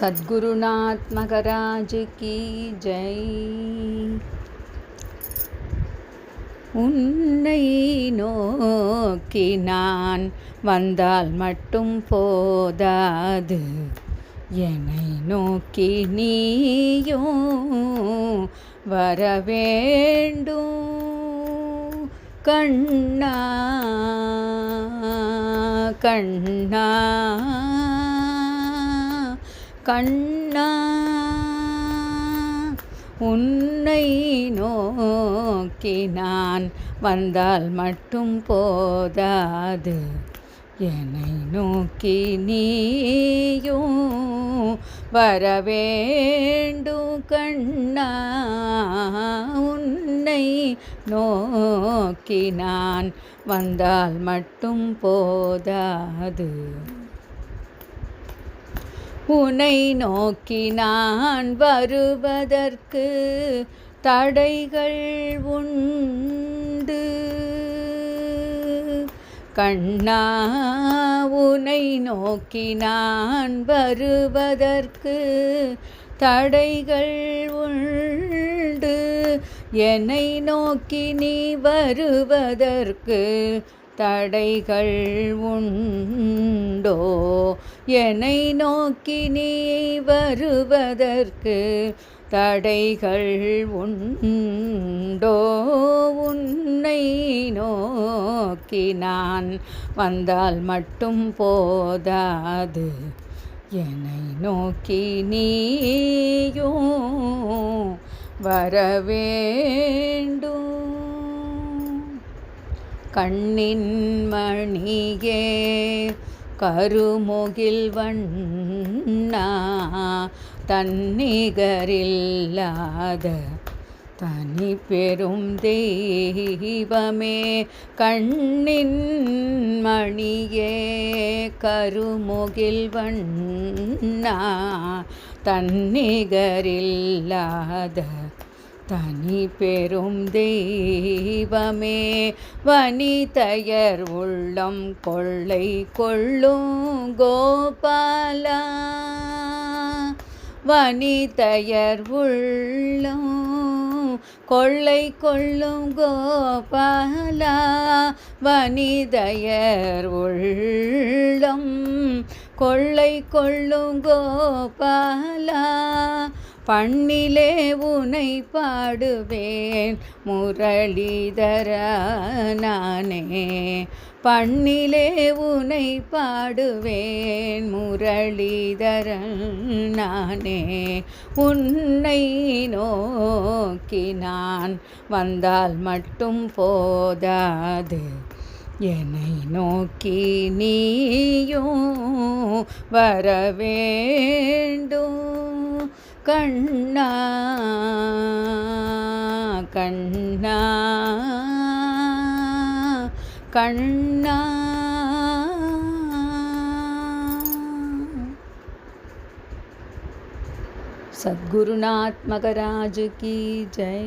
சத்குருநாத் மகராஜ் கி ஜெய். உன்னை நோக்கி நான் வந்தால் மட்டும் போதாது. என்னை நோக்கி நீயும் வர வேண்டும் கண்ணா கண்ணா. கண்ணா உன்னை நோக்கி நான் வந்தால் மட்டும் போதாது. என்னை நோக்கி நீயும் வரவேண்டும் கண்ணா உன்னை நோக்கி நான் வந்தால் மட்டும் போதாது. உனை நோக்கி நான் வருவதற்கு தடைகள் உண்டு. கண்ணா உனை நோக்கி நான் வருவதற்கு தடைகள் உண்டு. என்னை நோக்கி நீ வருவதற்கு தடைகள் உண்டோ? என்னை நோக்கி நீ வருவதற்கு தடைகள் உண்டோ? உன்னை நோக்கி நான் வந்தால் மட்டும் போதாது. என்னை நோக்கி நீயும் வர வேண்டும் கண்ணின் மணியே கருமுகில் வண்ணா தன்னிகரில்லாத தனி பெரும் தெய்வமே கண்ணின் மணியே கருமுகில் வண்ணா தன்னிகரில்லாத தனி பெரும் தெய்வமே வனிதையர் உள்ளம் கொள்ளை கொள்ளும் கோபாலா. வனிதையர் உள்ளம் கொள்ளை கொள்ளும் கோபாலா. வனிதையர் உள்ளம் கொள்ளை கொள்ளும் கோபாலா. பண்ணிலே உனை பாடுவேன். முரளிதர நானே பண்ணிலே உனை பாடுவேன். முரளிதர நானே உன்னை நோக்கி நான் வந்தால் மட்டும் போதாது. என்னை நோக்கி நீயும் வர कण्णा कण्णा कण्णा सद्गुरुनात्मकराज की जय